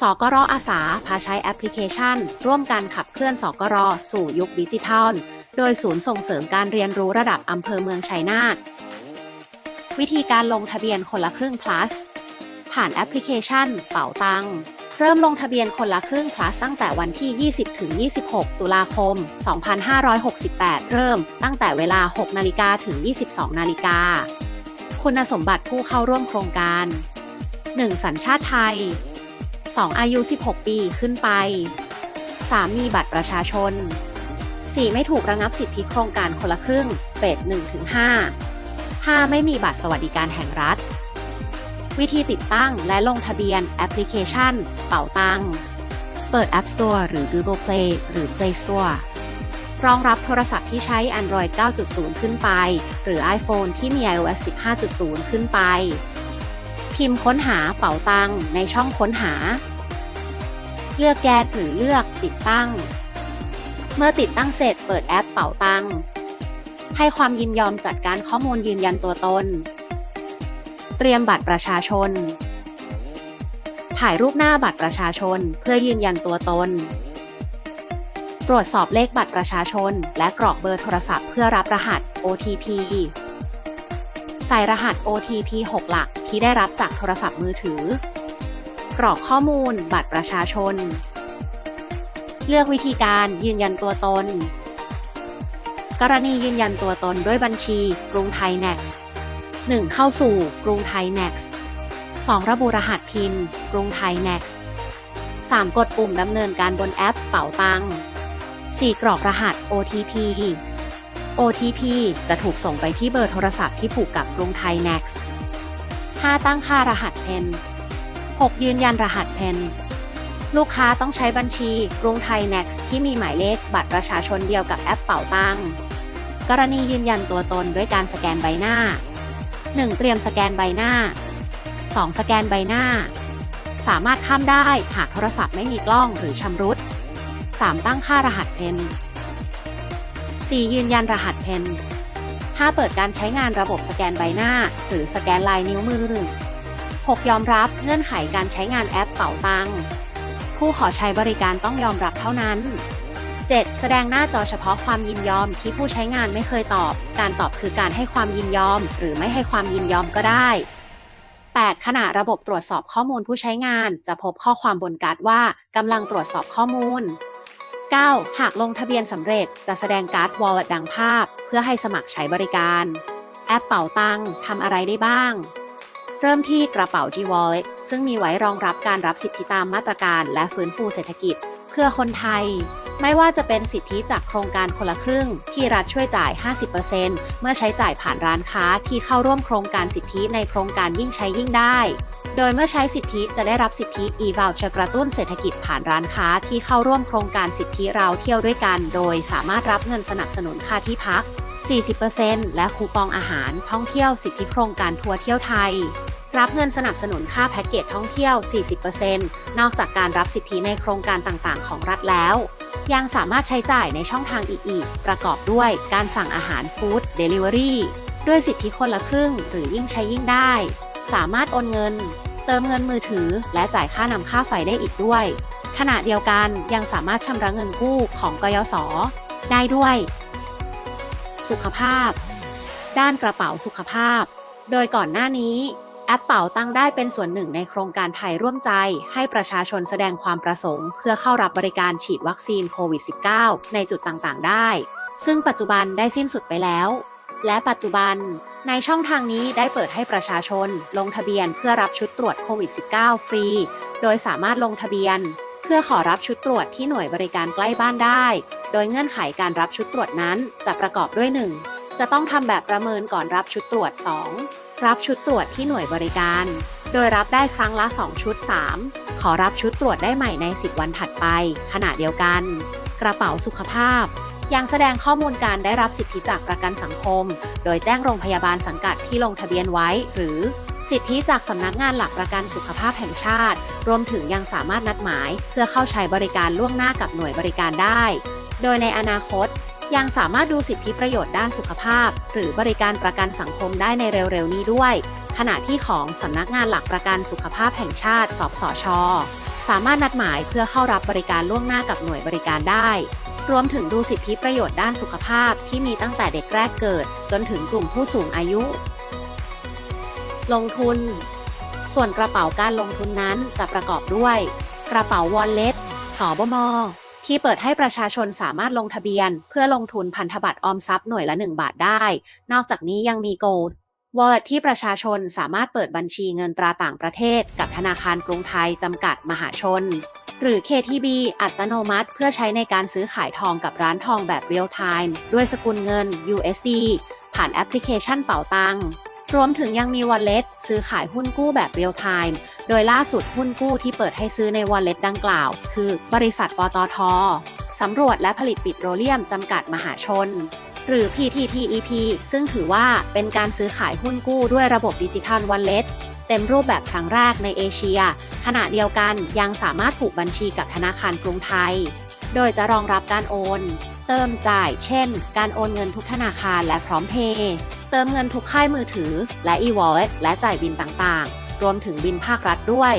สกรอาสาพาใช้แอปพลิเคชัน ร่วมกันขับเคลื่อนสกรสู่ยุคดิจิทัล โดยศูนย์ส่งเสริมการเรียนรู้ระดับอำเภอเมืองชัยนาทวิธีการลงทะเบียนคนละครึ่ง plus ผ่านแอปพลิเคชัน เป๋าตัง เริ่มลงทะเบียนคนละครึ่ง plus ตั้งแต่วันที่ 20 ถึง 26 ตุลาคม 2568 เริ่มตั้งแต่เวลา 6 นาฬิกาถึง 22 นาฬิกา คุณสมบัติผู้เข้าร่วมโครงการ 1. สัญชาติไทย 2. อายุ 16 ปีขึ้นไป 3. มีบัตรประชาชน 4. ไม่ถูกระงับสิทธิโครงการคนละครึ่งเฟส1-5 5. ไม่มีบัตรสวัสดิการแห่งรัฐ วิธีติดตั้งและลงทะเบียนแอปพลิเคชัน เป๋าตัง เปิด App Store หรือ Google Play หรือ Play Store รองรับโทรศัพท์ที่ใช้ Android 9.0 ขึ้นไป หรือ iPhone ที่มี iOS 15.0 ขึ้นไป พิมพ์ค้นหาเป๋าตังในช่องค้นหา เลือกแก๊สหรือเลือกติดตั้ง เมื่อติดตั้งเสร็จเปิดแอปเป๋าตังให้ความยินยอมจัดการข้อมูลยืนยันตัวตน เตรียมบัตรประชาชน ถ่ายรูปหน้าบัตรประชาชนเพื่อยืนยันตัวตน ตรวจสอบเลขบัตรประชาชน และกรอกเบอร์โทรศัพท์เพื่อรับรหัส OTP ใส่รหัส OTP 6 หลักที่ได้รับจากโทรศัพท์มือถือ กรอกข้อมูล บัตรประชาชน เลือกวิธีการยืนยันตัวตน กรณียืนยันตัวตนด้วยบัญชี กรุงไทย Next 1. เข้าสู่ กรุงไทย Next 2. ระบุรหัสพิน กรุงไทย Next 3. กดปุ่มดำเนินการบนแอปเป๋าตัง 4. กรอกรหัส OTP OTP จะถูกส่งไปที่เบอร์โทรศัพท์ที่ผูกกับกรุงไทย Next 5. ตั้งค่ารหัสเพน 6. ยืนยันรหัสเพนลูกค้าต้องใช้บัญชีกรุงไทย Next ที่มีหมายเลขบัตรประชาชนเดียวกับแอปเป๋าตังกรณียืนยันตัวตนด้วยการสแกนใบหน้า 1. เตรียมสแกนใบหน้า 2. สแกนใบหน้า สามารถข้ามได้หากโทรศัพท์ไม่มีกล้องหรือชำรุด 3. ตั้งค่ารหัสเพน 4. ยืนยันรหัสเพน 5. เปิดการใช้งานระบบสแกนใบหน้า หรือสแกนลายนิ้วมือ 6. ยอมรับเงื่อนไขการใช้งานแอปเป๋าตังผู้ขอใช้บริการต้องยอมรับเท่านั้น 7. แสดงหน้าจอเฉพาะความยินยอมที่ผู้ใช้งานไม่เคยตอบ การตอบคือการให้ความยินยอม หรือไม่ให้ความยินยอมก็ได้ 8. ขณะระบบตรวจสอบข้อมูลผู้ใช้งาน จะพบข้อความบนการ์ดว่ากำลังตรวจสอบข้อมูล 9. หากลงทะเบียนสำเร็จจะแสดงการ์ด Wallet ดังภาพ เพื่อให้สมัครใช้บริการ แอปเป๋าตังทำอะไรได้บ้าง เริ่มที่กระเป๋า G Wallet ซึ่งมีไว้รองรับการรับสิทธิตามมาตรการและฟื้นฟูเศรษฐกิจ เพื่อคนไทย ไม่ว่าจะเป็นสิทธิจากโครงการคนละครึ่ง ที่รัฐช่วยจ่าย 50%เมื่อใช้จ่ายผ่านร้านค้าที่เข้าร่วมโครงการสิทธิในโครงการยิ่งใช้ยิ่งได้ โดยเมื่อใช้สิทธิจะได้รับสิทธิ e-voucher กระตุ้นเศรษฐกิจผ่านร้านค้าที่เข้าร่วมโครงการสิทธิเราเที่ยวด้วยกัน โดยสามารถรับเงินสนับสนุนค่าที่พัก 40%และคูปองอาหารท่องเที่ยวสิทธิโครงการทัวร์เที่ยวไทย รับเงินสนับสนุนค่าแพ็กเกจท่องเที่ยว 40%นอกจากการรับสิทธิในโครงการต่างๆ ของรัฐแล้ว ยังสามารถใช้จ่ายในช่องทางอีกๆประกอบด้วยการสั่งอาหารฟู้ดเดลิเวอรี่ด้วยสิทธิคนละครึ่ง หรือยิ่งใช้ยิ่งได้ สามารถโอนเงิน เติมเงินมือถือ และจ่ายค่านำค่าไฟได้อีกด้วย ขณะเดียวกันยังสามารถชำระเงินกู้ของกยศได้ด้วย สุขภาพ ด้านกระเป๋าสุขภาพ โดยก่อนหน้านี้แอปเป๋าตั้งได้เป็นส่วนหนึ่งในโครงการไทยร่วมใจ ให้ประชาชนแสดงความประสงค์ เพื่อเข้ารับบริการฉีดวัคซีนโควิด -19 ในจุดต่างๆ ได้ ซึ่งปัจจุบันได้สิ้นสุดไปแล้ว และปัจจุบัน ในช่องทางนี้ได้เปิดให้ประชาชน ลงทะเบียนเพื่อรับชุดตรวจโควิด -19 ฟรี โดยสามารถลงทะเบียน เพื่อขอรับชุดตรวจที่หน่วยบริการใกล้บ้านได้ โดยเงื่อนไขการรับชุดตรวจนั้นจะประกอบด้วย 1. จะต้องทำแบบประเมินก่อนรับชุดตรวจ 2. รับชุดตรวจที่หน่วยบริการ โดยรับได้ครั้งละ 2 ชุด 3. ขอรับชุดตรวจได้ใหม่ใน 10 วันถัดไป ขณะเดียวกัน กระเป๋าสุขภาพ ยังแสดงข้อมูลการได้รับสิทธิจากประกันสังคม โดยแจ้งโรงพยาบาลสังกัดที่ลงทะเบียนไว้ หรือสิทธิจากสำนักงานหลักประกันสุขภาพแห่งชาติ รวมถึงยังสามารถนัดหมาย เพื่อเข้าใช้บริการล่วงหน้ากับหน่วยบริการได้ โดยในอนาคต ยังสามารถดูสิทธิประโยชน์ด้านสุขภาพ หรือบริการประกันสังคมได้ในเร็วๆ นี้ด้วย ขณะที่ของสำนักงานหลักประกันสุขภาพแห่งชาติสปสช สามารถนัดหมายเพื่อเข้ารับบริการล่วงหน้ากับหน่วยบริการได้ รวมถึงดูสิทธิประโยชน์ด้านสุขภาพที่มีตั้งแต่เด็กแรกเกิด จนถึงกลุ่มผู้สูงอายุ ลงทุน ส่วนกระเป๋าการลงทุนนั้นจะประกอบด้วย กระเป๋าวอลเล็ตสบม ที่เปิดให้ประชาชนสามารถลงทะเบียน เพื่อลงทุนพันธบัตรออมทรัพย์หน่วยละ 1 บาทได้ นอกจากนี้ยังมีโกลด์วอลเล็ตที่ประชาชนสามารถเปิดบัญชีเงินตราต่างประเทศ กับธนาคารกรุงไทยจำกัดมหาชน หรือ KTB อัตโนมัติ เพื่อใช้ในการซื้อขายทองกับร้านทองแบบเรียลไทม์ด้วยสกุลเงิน USD ผ่านแอปพลิเคชันเป๋าตังรวมถึงยังมี Wallet ซื้อขายหุ้นกู้แบบเรียลไทม์ โดยล่าสุดหุ้นกู้ที่เปิดให้ซื้อใน Wallet ดังกล่าว คือบริษัทปตท สำรวจและผลิตปิโตรเลียมจำกัดมหาชน หรือ PTTEP ซึ่งถือว่าเป็นการซื้อขายหุ้นกู้ด้วยระบบดิจิทัล Wallet เต็มรูปแบบครั้งแรกในเอเชีย ขณะเดียวกันยังสามารถผูกบัญชีกับธนาคารกรุงไทย โดยจะรองรับการโอน เติมจ่าย เช่น การโอนเงินทุกธนาคารและพร้อมเพย์เติมเงินทุกค่ายมือถือและ e-wallet และจ่ายบินต่างๆ รวมถึงบินภาครัฐด้วย